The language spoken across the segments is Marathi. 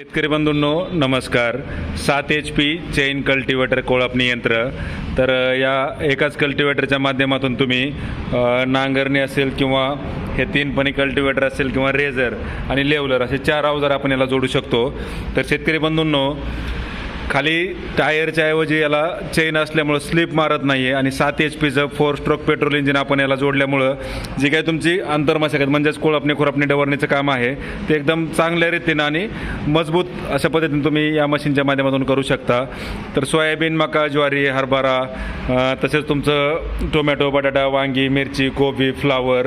शेतकरी बंधूंनो नमस्कार. सात एच पी चेन कल्टिवेटर कोळपणी यंत्र तर या एकाच कल्टिवेटरच्या माध्यमातून तुम्ही नांगरणी असेल किंवा हे तीन पणी कल्टिवेटर असेल किंवा रेझर आणि लेवलर असे चार अवजार आपण याला जोडू शकतो. तर शेतकरी बंधूंनो खाली टायरच्या ऐवजी याला चेन असल्यामुळं स्लिप मारत नाही आहे आणि सात एच पीचं फोर स्ट्रोक पेट्रोल इंजिन आपण याला जोडल्यामुळं जी काही तुमची अंतर्मशागत म्हणजेच कोळपणे खुरपणे डवरणीचं काम आहे ते एकदम चांगल्या रीतीनं आणि मजबूत अशा पद्धतीने तुम्ही या मशीनच्या माध्यमातून करू शकता. तर सोयाबीन मका ज्वारी हरभरा तसेच तुमचं टोमॅटो बटाटा वांगी मिरची कोबी फ्लावर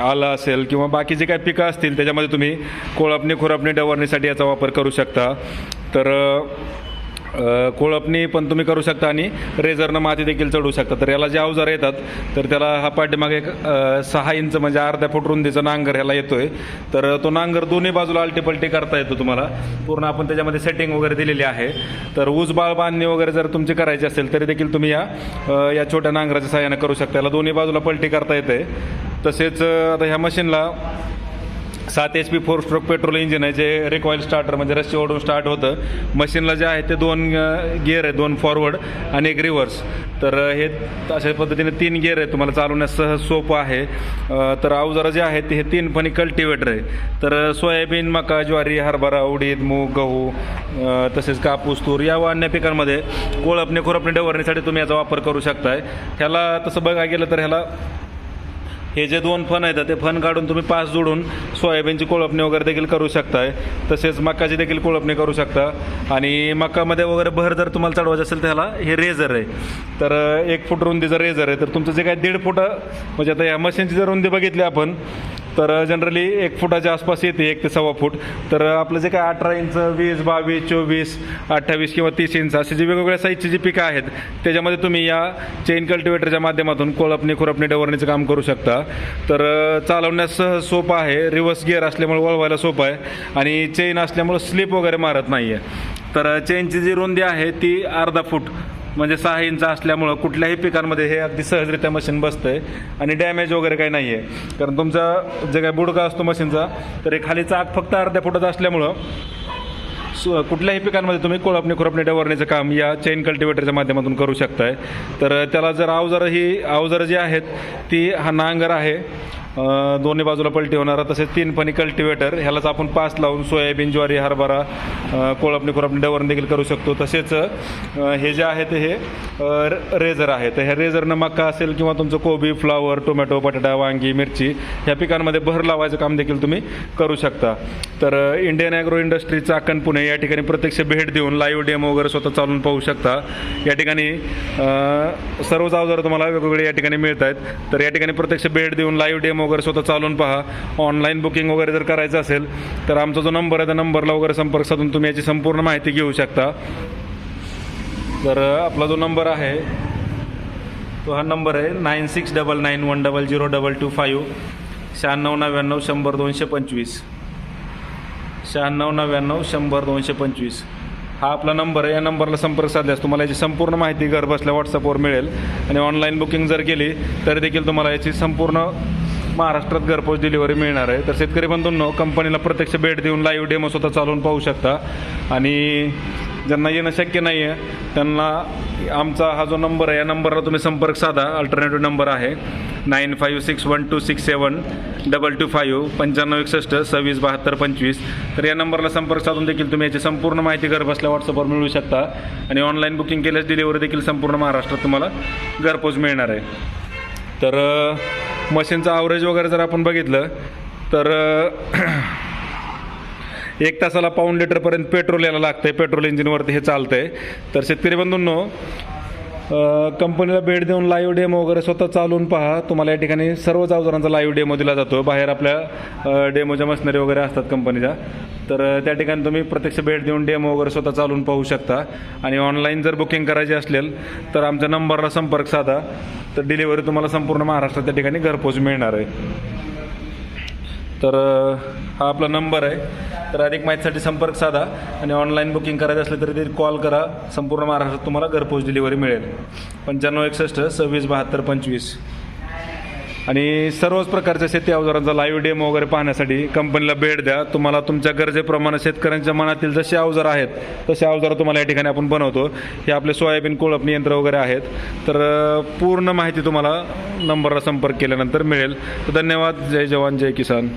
आलं असेल किंवा बाकी जे काही पिकं असतील त्याच्यामध्ये तुम्ही कोळपणी खुरपणी डवरणीसाठी याचा वापर करू शकता. तर खोळपणी कोळपणी पण तुम्ही करू शकता आणि रेझरनं माती देखील चढवू शकता. तर याला जे अवजार येतात तर त्याला हा पाठीमागे एक सहा इंच म्हणजे अर्ध्या फूट रुंदीचा नांगर ह्याला येतोय. तर तो नांगर दोन्ही बाजूला आलटीपलटी करता येतो तुम्हाला. पूर्ण आपण त्याच्यामध्ये सेटिंग वगैरे दिलेली आहे. तर ऊस बाळ बांधणी वगैरे जर तुमची करायची असेल तरी देखील तुम्ही या या छोट्या नांगराच्या सहाय्यानं करू शकता. याला दोन्ही बाजूला पलटी करता येते. तसेच आता ह्या मशीनला सात H P four stroke petrol engine आहे जे रिकॉईल स्टार्टर म्हणजे रस्सी ओढून स्टार्ट होतं. मशीनला जे आहे ते दोन गिअर आहे दोन फॉरवर्ड आणि एक रिव्हर्स तर हे अशा पद्धतीने तीन गिअर आहे तुम्हाला चालवण्यास सहज सोपं आहे. तर अवजारं जे आहेत ते हे तीन पण कल्टिवेटर आहे. तर सोयाबीन मका ज्वारी हरभरा उडीद मूग गहू तसेच कापूस तूर या व अन्य पिकांमध्ये कोळपणे खुरपणे डवरणीसाठी तुम्ही याचा वापर करू शकताय. ह्याला तसं बघायला गेलं तर ह्याला हे जे दोन फण आहेत ते फण काढून तुम्ही पाच जोडून सोयाबीनची कोळपणी वगैरे देखील करू शकताय. तसेच मकाची देखील कोळपणी करू शकता. आणि मकामध्ये वगैरे भर जर तुम्हाला चढवायचं असेल त्याला हे रेझर आहे. तर एक फूट रुंदीचं रेझर आहे. तर तुमचं जे काय दीड फूट म्हणजे आता या मशीनची जर रुंदी बघितली आपण तर जनरली एक फुटाच्या आसपास येते एक ते सव्वा फूट. तर आपलं जे काय अठरा इंच वीस बावीस चोवीस अठ्ठावीस किंवा तीस इंच असे जे वेगवेगळ्या साईजची जी पिकं आहेत त्याच्यामध्ये तुम्ही या चेन कल्टिवेटरच्या माध्यमातून कोळपणी खुरपणी डवरणीचं काम करू शकता. तर चालवण्यास सहज सोपं आहे. रिव्हर्स गिअर असल्यामुळे वळवायला सोपं आहे. आणि चेन असल्यामुळे स्लिप वगैरे मारत नाही आहे तर चेनची जी रुंदी आहे ती अर्धा फूट. म्हणजे सहा इंच असल्यामुळं कुठल्याही पिकांमध्ये हे अगदी सहजरित्या मशीन बसतंय. आणि डॅमेज वगैरे काही नाही आहे कारण तुमचा जे काही बुडका असतो मशीनचा तर हे खाली चाक फक्त अर्ध्या फुटाचा असल्यामुळं सु कुठल्याही पिकांमध्ये तुम्ही कोळपणी खुरपणी डवरणीचं काम या चेन कल्टिवेटरच्या माध्यमातून करू शकताय. तर त्याला जर अवजारं ही अवजारं जी आहेत ती हा नांगर आहे. दोन्ही बाजूला पलटी होणारा तसेच तीन पणी कल्टिवेटर ह्यालाच आपण पास लावून सोयाबीन ज्वारी हरभरा कोळपणी कोळपणी डवरण देखील करू शकतो. तसेच हे जे आहे ते हे रेझर आहे तर ह्या रेझरनं मका असेल किंवा तुमचं कोबी फ्लावर टोमॅटो बटाटा वांगी मिरची ह्या पिकांमध्ये भर लावायचं काम देखील तुम्ही करू शकता. तर Indian agro industry Chakan Pune या ठिकाणी प्रत्यक्ष भेट देऊन लाईव्ह डेमो वगैरे स्वतः चालून पाहू शकता. या ठिकाणी सर्वच अवजारं तुम्हाला वेगवेगळे या ठिकाणी मिळत आहेत तर या ठिकाणी प्रत्यक्ष भेट देऊन लाईव्ह डेमो वगैरे स्वतः चालून पहा. ऑनलाईन बुकिंग वगैरे जर करायचं असेल तर आमचा जो नंबर आहे त्या नंबरला वगैरे संपर्क साधून तुम्ही याची संपूर्ण माहिती घेऊ शकता. तर आपला जो नंबर आहे तो हा नंबर आहे nine six double nine one double zero double two five शहाण्णव नव्याण्णव शंभर दोनशे पंचवीस. शहाण्णव नव्याण्णव शंभर दोनशे पंचवीस. हा आपला नंबर आहे. या नंबरला संपर्क साधल्यास तुम्हाला याची संपूर्ण माहिती घर बसल्या व्हॉट्सअपवर मिळेल. आणि ऑनलाईन बुकिंग जर केली तरी देखील तुम्हाला याची संपूर्ण महाराष्ट्रात घरपोच डिलिव्हरी मिळणार आहे. तर शेतकरी बंधूंनो कंपनीला प्रत्यक्ष भेट देऊन लाईव्ह डेमो स्वतः चालवून पाहू शकता. आणि ज्यांना येणं शक्य नाही आहे त्यांना आमचा हा जो नंबर आहे या नंबरला तुम्ही संपर्क साधा. अल्टरनेटिव्ह नंबर आहे nine five six one two six seven double two five पंच्याण्णव एकसष्ट सव्वीस बहात्तर पंचवीस. तर या नंबरला संपर्क साधून देखील तुम्ही याची संपूर्ण माहिती घरबसल्या व्हॉट्सअपवर मिळू शकता. आणि ऑनलाईन बुकिंग केल्यास डिलिव्हरी देखील संपूर्ण महाराष्ट्रात तुम्हाला घरपोच मिळणार आहे. तर मशीनचं अवरेज वगैरे जर आपण बघितलं तर एक तासाला पाऊण लिटरपर्यंत पेट्रोल यायला लागतं आहे पेट्रोल इंजिनवरती हे चालतं आहे तर शेतकरी बंधूंनो कंपनीला भेट देऊन लाईव्ह डेमो वगैरे स्वतः चालवून पहा. तुम्हाला या ठिकाणी सर्वच अवजारांचा लाईव्ह डेमो दिला जातो बाहेर आपल्या डेमोच्या मशनरी वगैरे असतात कंपनीच्या. तर त्या ठिकाणी तुम्ही प्रत्यक्ष भेट देऊन डेमो वगैरे स्वतः चालवून पाहू शकता. आणि ऑनलाईन जर बुकिंग करायची असेल तर आमच्या नंबरला संपर्क साधा. तर डिलिव्हरी तुम्हाला संपूर्ण महाराष्ट्रात त्या ठिकाणी घरपोच मिळणार आहे. तर हा आपला नंबर आहे. तर अधिक माहितीसाठी संपर्क साधा आणि ऑनलाईन बुकिंग करायचं असलं तरी ते कॉल करा. संपूर्ण महाराष्ट्रात तुम्हाला घरपोच डिलिव्हरी मिळेल. पंच्याण्णव एकसष्ट सव्वीस बहात्तर पंचवीस. आणि सर्वच प्रकारच्या शेती अवजारांचा लाईव्ह डेमो वगैरे पाहण्यासाठी कंपनीला भेट द्या. तुम्हाला तुमच्या गरजेप्रमाणे शेतकऱ्यांच्या मनातील जसे अवजार आहेत तसे अवजार तुम्हाला या ठिकाणी आपण बनवतो. हे आपले सोयाबीन कोळपणी यंत्र वगैरे आहेत. तर पूर्ण माहिती तुम्हाला नंबरला संपर्क केल्यानंतर मिळेल. तर धन्यवाद. जय जवान जय किसान.